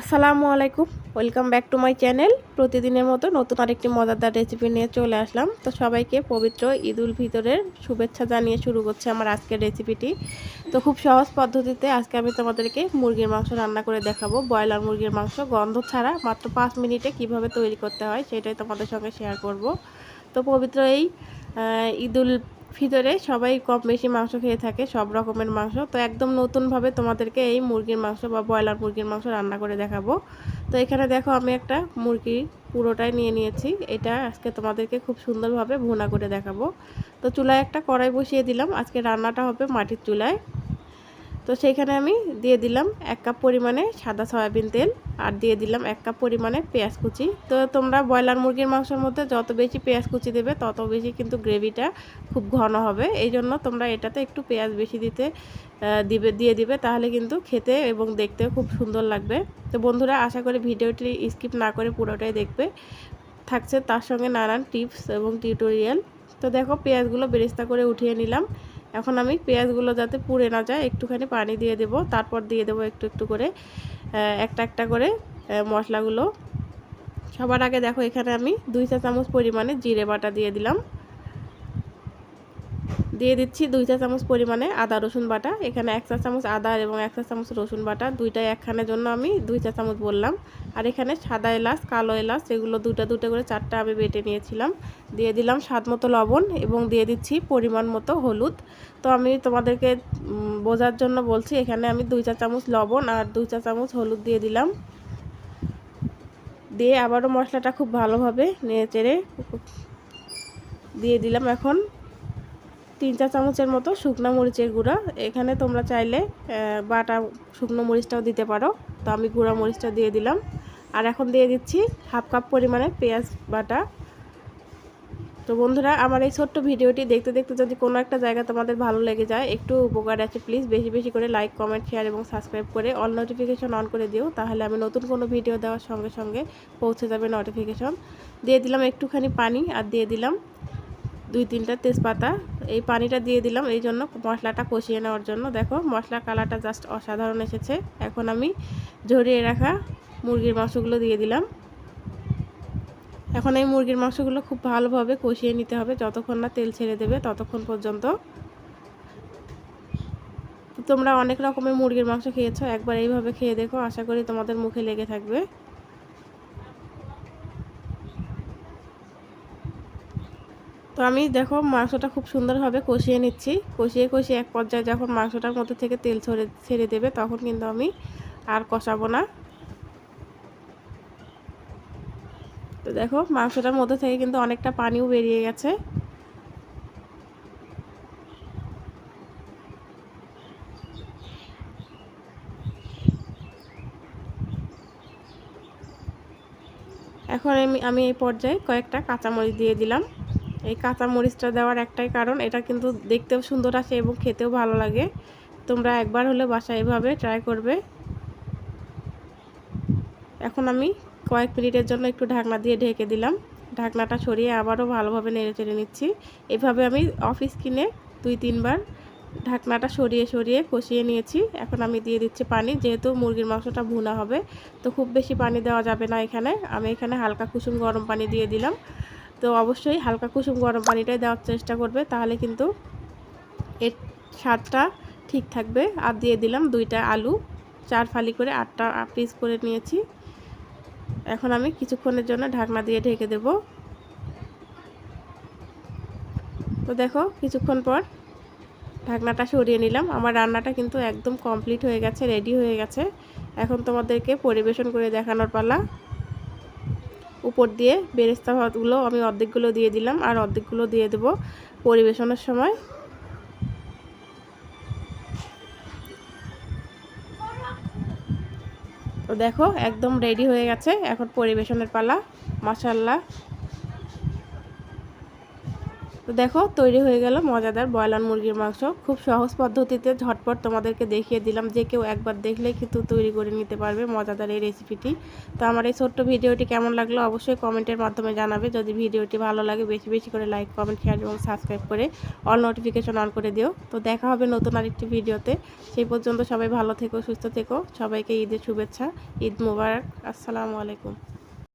আসসালামু আলাইকুম, welcome back to my channel. প্রতিদিনের মতো নতুন আরেকটি মজাদার রেসিপি নিয়ে চলে আসলাম। তো সবাইকে পবিত্র ঈদ উল ফিতরের শুভেচ্ছা জানিয়ে শুরু করছে আমার আজকের রেসিপিটি। তো খুব সহজ পদ্ধতিতে আজকে আমি তোমাদেরকে মুরগির মাংস রান্না করে দেখাবো। ব্রয়লার মুরগির মাংস, গন্ধ ছাড়া মাত্র পাঁচ মিনিটে কীভাবে তৈরি করতে হয়, সেটাই তোমাদের সঙ্গে শেয়ার করব। তো পবিত্র এই ঈদ উল ভিতরে সবাই কম বেশি মাংস খেয়ে থাকে, সব রকমের মাংস। তো একদম নতুনভাবে তোমাদেরকে এই মুরগির মাংস বা ব্রয়লার মুরগির মাংস রান্না করে দেখাবো। তো এখানে দেখো আমি একটা মুরগি পুরোটাই নিয়ে নিয়েছি। এটা আজকে তোমাদেরকে খুব সুন্দরভাবে ভুনা করে দেখাবো। তো চুলায় একটা কড়াই বসিয়ে দিলাম। আজকে রান্নাটা হবে মাটির চুলায়। তো সেইখানে আমি দিয়ে দিলাম এক কাপ পরিমাণে সাদা সয়াবিন তেল আর দিয়ে দিলাম এক কাপ পরিমাণে পেঁয়াজ কুচি। তো তোমরা ব্রয়লার মুরগির মাংসের মধ্যে যত বেশি পেঁয়াজ কুচি দেবে, তত বেশি কিন্তু গ্রেভিটা খুব ঘন হবে। এই জন্য তোমরা এটাতে একটু পেঁয়াজ বেশি দিতে দিবে, দিয়ে দিবে, তাহলে কিন্তু খেতে এবং দেখতেও খুব সুন্দর লাগবে। তো বন্ধুরা, আশা করি ভিডিওটি স্কিপ না করে পুরোটাই দেখবে। থাকছে তার সঙ্গে নানান টিপস এবং টিউটোরিয়াল। তো দেখো, পেঁয়াজগুলো বেরেস্তা করে উঠিয়ে নিলাম। এখন আমি পেঁয়াজগুলো যাতে পুড়ে না যায়, একটুখানি পানি দিয়ে দেব। তারপর দিয়ে দেব একটু একটু করে একটা একটা করে মশলাগুলো। সবার আগে দেখো এখানে আমি দুই চা চামচ পরিমাণে জিরে বাটা দিয়ে দিলাম। দিয়ে দিচ্ছি দুই চা চামচ পরিমাণে আদা, রসুন বাটা। এখানে এক চা চামচ আদা এবং এক চা চামচ রসুন বাটা। দুইটাই একখানের জন্য আমি দুই চা চামচ বললাম। আর এখানে সাদা এলাচ, কালো এলাচ, এগুলো দুটা দুটো করে চারটা আমি বেটে নিয়েছিলাম। দিয়ে দিলাম স্বাদ মতো লবণ এবং দিয়ে দিচ্ছি পরিমাণ মতো হলুদ। তো আমি তোমাদেরকে বোঝার জন্য বলছি, এখানে আমি দুই চা চামচ লবণ আর দুই চা চামচ হলুদ দিয়ে দিলাম। দিয়ে আবারও মশলাটা খুব ভালোভাবে নেড়ে চেড়ে দিয়ে দিলাম এখন তিন চা চামচের মতো শুকনো মরিচের গুঁড়া। এখানে তোমরা চাইলে বাটা শুকনো মরিচটাও দিতে পারো। তো আমি গুঁড়া মরিচটা দিয়ে দিলাম। আর এখন দিয়ে দিচ্ছি হাফ কাপ পরিমাণে পেঁয়াজ বাটা। তো বন্ধুরা, আমার এই ছোট্ট ভিডিওটি দেখতে দেখতে যদি কোনো একটা জায়গা তোমাদের ভালো লেগে যায়, একটু উপকার আছে প্লিজ বেশি বেশি করে লাইক, কমেন্ট, শেয়ার এবং সাবস্ক্রাইব করে অল নোটিফিকেশন অন করে দিও। তাহলে আমি নতুন কোনো ভিডিও দেওয়ার সঙ্গে সঙ্গে পৌঁছে যাবে নোটিফিকেশন। দিয়ে দিলাম একটুখানি পানি আর দিয়ে দিলাম দুই তিনটা তেজপাতা, এই পানিটা দিয়ে দিলাম। এই জন্য মশলাটা কষিয়ে নেওয়ার জন্য। দেখো মশলা কালারটা জাস্ট অসাধারণ এসেছে। এখন আমি ঝরিয়ে রাখা মুরগির মাংসগুলো দিয়ে দিলাম। এখন এই মুরগির মাংসগুলো খুব ভালোভাবে কষিয়ে নিতে হবে। যতক্ষণ না তেল ছেড়ে দেবে, ততক্ষণ পর্যন্ত। তোমরা অনেক রকমের মুরগির মাংস খেয়েছো, একবার এইভাবে খেয়ে দেখো। আশা করি তোমাদের মুখে লেগে থাকবে। তো আমি দেখো মাংসটা খুব সুন্দরভাবে কষিয়ে নিচ্ছি। কষিয়ে কষিয়ে এক পর্যায়ে যখন মাংসটার মধ্যে থেকে তেল ছড়ে, ছেড়ে দেবে তখন কিন্তু আমি আর কষাবো না। তো দেখো মাংসটার মধ্যে থেকে কিন্তু অনেকটা পানিও বেরিয়ে গেছে। এখন আমি আমি এই পর্যায়ে কয়েকটা কাঁচামরিচ দিয়ে দিলাম। এই কাঁচা মরিচটা দেওয়ার একটাই কারণ, এটা কিন্তু দেখতেও সুন্দর আসে এবং খেতেও ভালো লাগে। তোমরা একবার হলে বাসায় এভাবে ট্রাই করবে। এখন আমি কয়েক মিনিটের জন্য একটু ঢাকনা দিয়ে ঢেকে দিলাম। ঢাকনাটা সরিয়ে আবারও ভালোভাবে নেড়ে চেড়ে নিচ্ছি। এভাবে আমি অফিস কিনে দুই, তিনবার ঢাকনাটা সরিয়ে সরিয়ে কষিয়ে নিয়েছি। এখন আমি দিয়ে দিচ্ছি পানি, যেহেতু মুরগির মাংসটা ভুনা হবে, তো খুব বেশি পানি দেওয়া যাবে না এখানে। আমি এখানে হালকা কুসুম গরম পানি দিয়ে দিলাম। তো অবশ্যই হালকা কুসুম গরম পানিটাই দেওয়ার চেষ্টা করবে, তাহলে কিন্তু এর স্বাদটা ঠিক থাকবে। আর দিয়ে দিলাম দুইটা আলু, চার ফালি করে আটটা পিস করে নিয়েছি। এখন আমি কিছুক্ষণের জন্য ঢাকনা দিয়ে ঢেকে দেব। তো দেখো, কিছুক্ষণ পর ঢাকনাটা সরিয়ে নিলাম। আমার রান্নাটা কিন্তু একদম কমপ্লিট হয়ে গেছে, রেডি হয়ে গেছে। এখন তোমাদেরকে পরিবেশন করে দেখানোর পালা। উপর দিয়ে বেরেস্তা ভাতগুলো আমি অর্ধেকগুলো দিয়ে দিলাম আর অর্ধেকগুলো দিয়ে দেব পরিবেশনের সময়। তো দেখো একদম রেডি হয়ে গেছে এখন পরিবেশনের পালা মাসাল্লাহ তো দেখো, তৈরি হয়ে গেল মজাদার ব্রয়লার মুরগির মাংস। খুব সহজ পদ্ধতিতে ঝটপট তোমাদেরকে দেখিয়ে দিলাম যে কেউ একবার দেখলেই কিন্তু তৈরি করে নিতে পারবে মজাদার এই রেসিপিটি তো আমার এই ছোট্ট ভিডিওটি কেমন লাগল অবশ্যই কমেন্টের মাধ্যমে জানাবে। যদি ভিডিওটি ভালো লাগে, বেশি বেশি করে লাইক কমেন্ট শেয়ার এবং সাবস্ক্রাইব করে অল নোটিফিকেশন অন করে দিও। তো দেখা হবে নতুন আরেকটি ভিডিওতে। সেই পর্যন্ত সবাই ভালো থেকো, সুস্থ থেকো। সবাইকে ঈদের শুভেচ্ছা, ঈদ মুবারক। আসসালামু আলাইকুম।